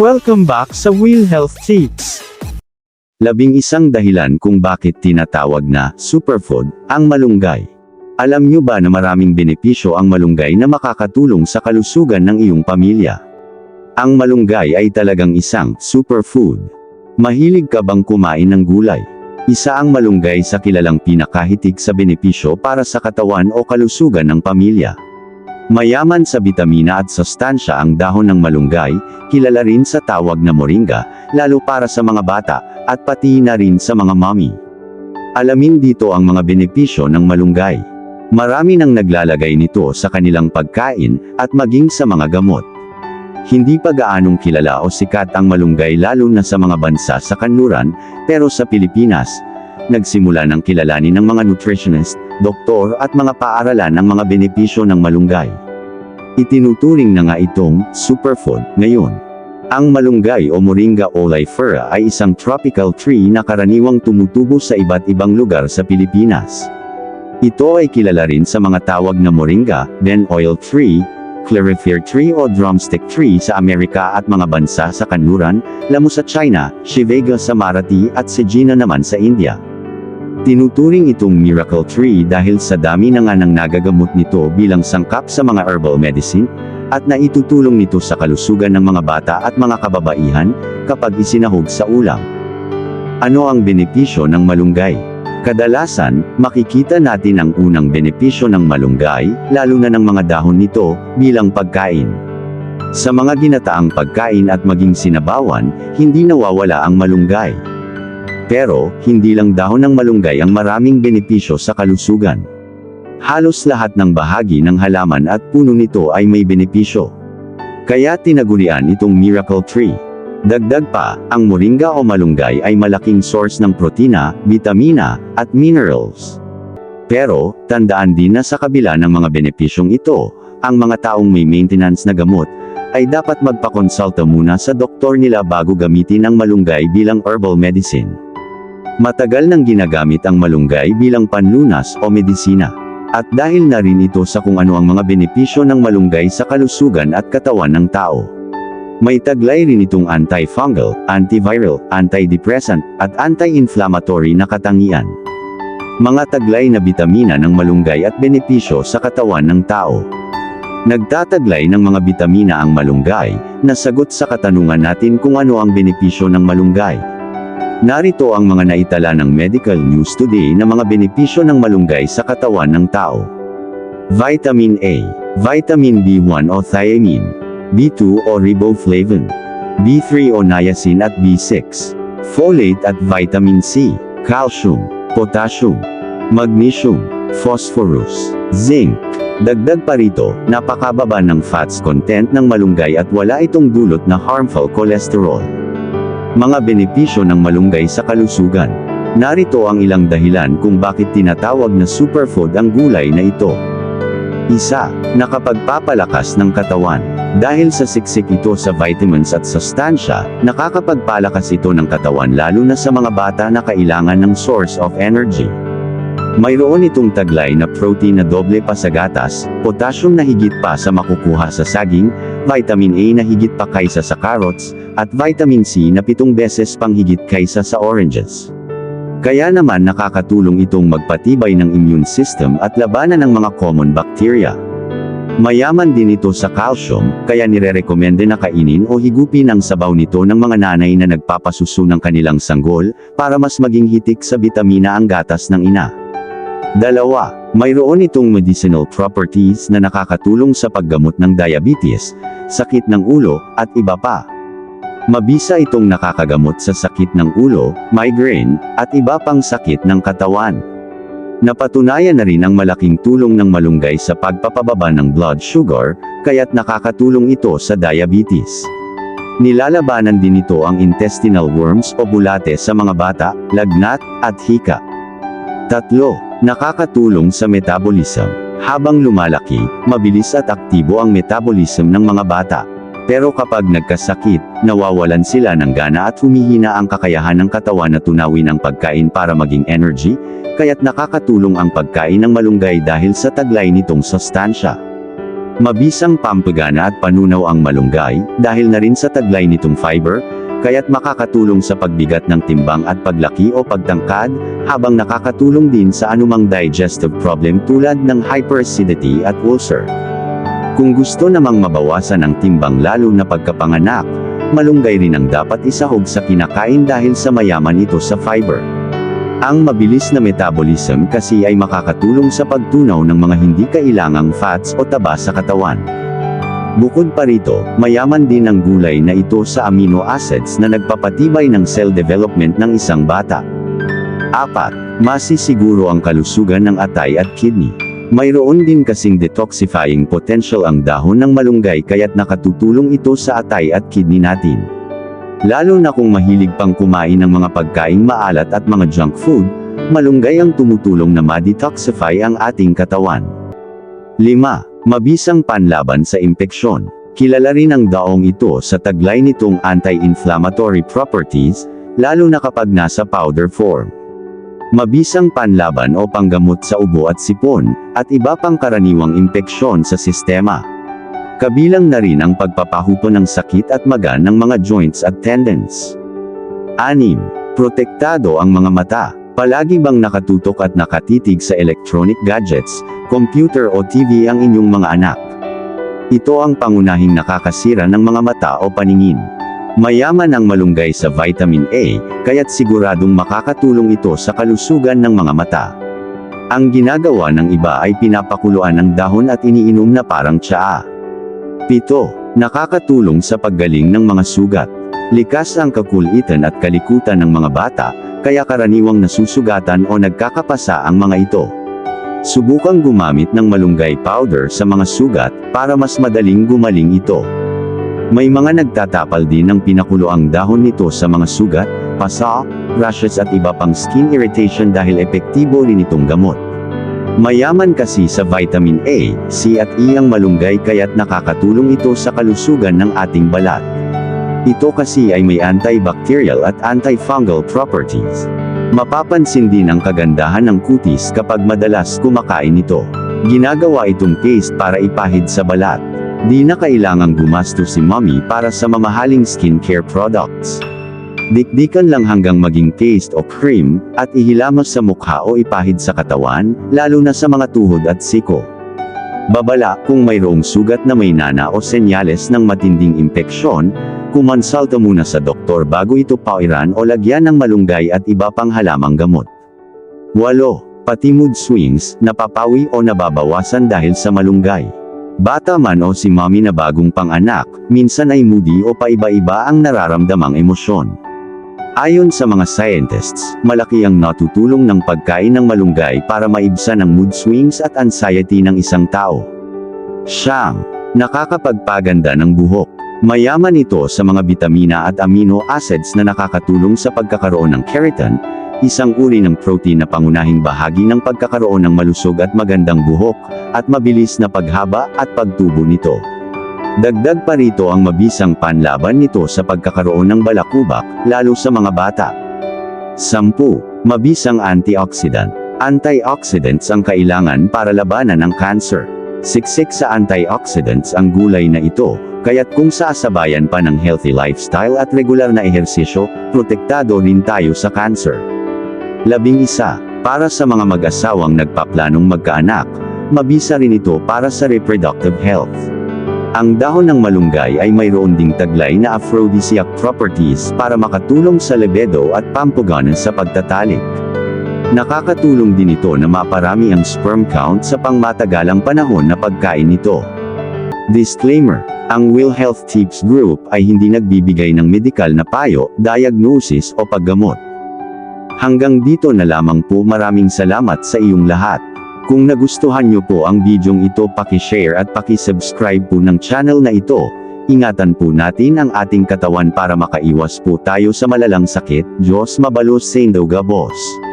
Welcome back sa Wheel Health Tips. Labing isang dahilan kung bakit tinatawag na superfood ang malunggay. Alam nyo ba na maraming benepisyo ang malunggay na makakatulong sa kalusugan ng iyong pamilya? Ang malunggay ay talagang isang superfood. Mahilig ka bang kumain ng gulay? Isa ang malunggay sa kilalang pinakahitig sa benepisyo para sa katawan o kalusugan ng pamilya. Mayaman sa bitamina at sustansya ang dahon ng malunggay, kilala rin sa tawag na moringa, lalo para sa mga bata, at pati na rin sa mga mommy. Alamin dito ang mga benepisyo ng malunggay. Marami nang naglalagay nito sa kanilang pagkain, at maging sa mga gamot. Hindi pa gaanong kilala o sikat ang malunggay lalo na sa mga bansa sa kanluran, pero sa Pilipinas, nagsimula ng kilalanin ng mga nutritionist, doktor at mga paaralan ang mga benepisyo ng malunggay. Itinuturing na nga itong superfood ngayon. Ang malunggay o Moringa oleifera ay isang tropical tree na karaniwang tumutubo sa iba't ibang lugar sa Pilipinas. Ito ay kilala rin sa mga tawag na moringa, then oil tree, clarifier tree o drumstick tree sa Amerika at mga bansa sa kanluran, lamo sa China, Shivega sa Marathi at Sejina naman sa India. Tinuturing itong miracle tree dahil sa dami na nga ng nagagamot nito bilang sangkap sa mga herbal medicine, at naitutulong nito sa kalusugan ng mga bata at mga kababaihan, kapag isinahog sa ulam. Ano ang benepisyo ng malunggay? Kadalasan, makikita natin ang unang benepisyo ng malunggay, lalo na ng mga dahon nito, bilang pagkain. Sa mga ginataang pagkain at maging sinabawan, hindi nawawala ang malunggay. Pero, hindi lang dahon ng malunggay ang maraming benepisyo sa kalusugan. Halos lahat ng bahagi ng halaman at puno nito ay may benepisyo. Kaya tinagurian itong miracle tree. Dagdag pa, ang moringa o malunggay ay malaking source ng protina, vitamina, at minerals. Pero, tandaan din na sa kabila ng mga benepisyong ito, ang mga taong may maintenance na gamot, ay dapat magpakonsulta muna sa doktor nila bago gamitin ang malunggay bilang herbal medicine. Matagal nang ginagamit ang malunggay bilang panlunas o medisina. At dahil na rin ito sa kung ano ang mga benepisyo ng malunggay sa kalusugan at katawan ng tao. May taglay rin itong antifungal, antiviral, antidepressant, at anti-inflammatory na katangian. Mga taglay na bitamina ng malunggay at benepisyo sa katawan ng tao. Nagtataglay ng mga bitamina ang malunggay, na sagot sa katanungan natin kung ano ang benepisyo ng malunggay. Narito ang mga naitala ng medical news today na mga benepisyo ng malunggay sa katawan ng tao. Vitamin A, Vitamin B1 o thiamine, B2 o riboflavin, B3 o niacin at B6, folate at vitamin C, calcium, potassium, magnesium, phosphorus, zinc. Dagdag pa rito, napakababa ng fats content ng malunggay at wala itong dulot na harmful cholesterol. Mga benepisyo ng malunggay sa kalusugan. Narito ang ilang dahilan kung bakit tinatawag na superfood ang gulay na ito. Isa, nakapagpapalakas ng katawan. Dahil sa siksik ito sa vitamins at sustansya, nakakapagpalakas ito ng katawan lalo na sa mga bata na kailangan ng source of energy. Mayroon itong taglay na protein na doble pa sa gatas, potassium na higit pa sa makukuha sa saging, vitamin A na higit pa kaysa sa carrots, at vitamin C na pitong beses pang higit kaysa sa oranges. Kaya naman nakakatulong itong magpatibay ng immune system at labanan ng mga common bacteria. Mayaman din ito sa calcium, kaya nirerekomende na kainin o higupin ang sabaw nito ng mga nanay na nagpapasuso ng kanilang sanggol, para mas maging hitik sa bitamina ang gatas ng ina. Dalawa, mayroon itong medicinal properties na nakakatulong sa paggamot ng diabetes, sakit ng ulo, at iba pa. Mabisa itong nakakagamot sa sakit ng ulo, migraine, at iba pang sakit ng katawan. Napatunayan na rin ang malaking tulong ng malunggay sa pagpapababa ng blood sugar, kaya't nakakatulong ito sa diabetes. Nilalabanan din ito ang intestinal worms o bulate sa mga bata, lagnat, at hika. Tatlo, nakakatulong sa metabolism. Habang lumalaki, mabilis at aktibo ang metabolism ng mga bata. Pero kapag nagkasakit, nawawalan sila ng gana at humihina ang kakayahan ng katawan na tunawin ang pagkain para maging energy, kaya't nakakatulong ang pagkain ng malunggay dahil sa taglay nitong sustansya. Mabisang pampagana at panunaw ang malunggay, dahil na rin sa taglay nitong fiber, kaya't makakatulong sa pagbigat ng timbang at paglaki o pagtangkad, habang nakakatulong din sa anumang digestive problem tulad ng hyperacidity at ulcer. Kung gusto namang mabawasan ang timbang lalo na pagkapanganak, malunggay rin ang dapat isahog sa kinakain dahil sa mayaman ito sa fiber. Ang mabilis na metabolism kasi ay makakatulong sa pagtunaw ng mga hindi kailangang fats o taba sa katawan. Bukod pa rito, mayaman din ang gulay na ito sa amino acids na nagpapatibay ng cell development ng isang bata. 4. Masisiguro ang kalusugan ng atay at kidney. Mayroon din kasing detoxifying potential ang dahon ng malunggay kaya't nakatutulong ito sa atay at kidney natin. Lalo na kung mahilig pang kumain ng mga pagkaing maalat at mga junk food, malunggay ang tumutulong na ma-detoxify ang ating katawan. 5. Mabisang panlaban sa impeksyon. Kilala rin ang daong ito sa taglay nitong anti-inflammatory properties, lalo na kapag nasa powder form. Mabisang panlaban o panggamot sa ubo at sipon, at iba pang karaniwang impeksyon sa sistema. Kabilang na rin ang pagpapahupo ng sakit at maga ng mga joints at tendons. 6. Protektado ang mga mata. Palagi bang nakatutok at nakatitig sa electronic gadgets, computer o TV ang inyong mga anak? Ito ang pangunahing nakakasira ng mga mata o paningin. Mayaman ang malunggay sa vitamin A, kaya't siguradong makakatulong ito sa kalusugan ng mga mata. Ang ginagawa ng iba ay pinapakuluan ng dahon at iniinom na parang tsaa. 7. Nakakatulong sa paggaling ng mga sugat. Likas ang kakulitan at kalikutan ng mga bata, kaya karaniwang nasusugatan o nagkakapasa ang mga ito. Subukang gumamit ng malunggay powder sa mga sugat, para mas madaling gumaling ito. May mga nagtatapal din ng pinakulo ang dahon nito sa mga sugat, pasa, rashes at iba pang skin irritation dahil epektibo rin itong gamot. Mayaman kasi sa vitamin A, C at E ang malunggay kaya't nakakatulong ito sa kalusugan ng ating balat. Ito kasi ay may antibacterial at antifungal properties. Mapapansin din ang kagandahan ng kutis kapag madalas kumakain ito. Ginagawa itong paste para ipahid sa balat. Di na kailangang gumasto si mommy para sa mamahaling skincare products. Dikdikan lang hanggang maging paste o cream, at ihilamos sa mukha o ipahid sa katawan, lalo na sa mga tuhod at siko. Babala, kung mayroong sugat na may nana o senyales ng matinding impeksyon, kumonsulta muna sa doktor bago ito pauiran o lagyan ng malunggay at iba pang halamang gamot. 8. Pati mood swings, napapawi o nababawasan dahil sa malunggay. Bata man o si mommy na bagong panganak, minsan ay moody o paiba-iba ang nararamdamang emosyon. Ayon sa mga scientists, malaki ang natutulong ng pagkain ng malunggay para maibsan ang mood swings at anxiety ng isang tao. Siyam. Nakakapagpaganda ng buhok. Mayaman ito sa mga bitamina at amino acids na nakakatulong sa pagkakaroon ng keratin, isang uri ng protein na pangunahing bahagi ng pagkakaroon ng malusog at magandang buhok, at mabilis na paghaba at pagtubo nito. Dagdag pa rito ang mabisang panlaban nito sa pagkakaroon ng balakubak, lalo sa mga bata. 10. Mabisang antioxidant. Antioxidants ang kailangan para labanan ang cancer. Siksik sa antioxidants ang gulay na ito, kaya't kung saasabayan pa ng healthy lifestyle at regular na ehersisyo, protektado rin tayo sa cancer. Labing isa, para sa mga mag-asawang nagpaplanong magkaanak, mabisa rin ito para sa reproductive health. Ang dahon ng malunggay ay mayroon ding taglay na aphrodisiac properties para makatulong sa libido at pampugana sa pagtatalik. Nakakatulong din ito na maparami ang sperm count sa pangmatagalang panahon na pagkain nito. Disclaimer, ang Will Health Tips Group ay hindi nagbibigay ng medikal na payo, diagnosis o paggamot. Hanggang dito na lamang po maraming salamat sa iyong lahat. Kung nagustuhan niyo po ang bidyong ito paki-share at paki-subscribe po ng channel na ito. Ingatan po natin ang ating katawan para makaiwas po tayo sa malalang sakit. Diyos mabalos sa Gabos.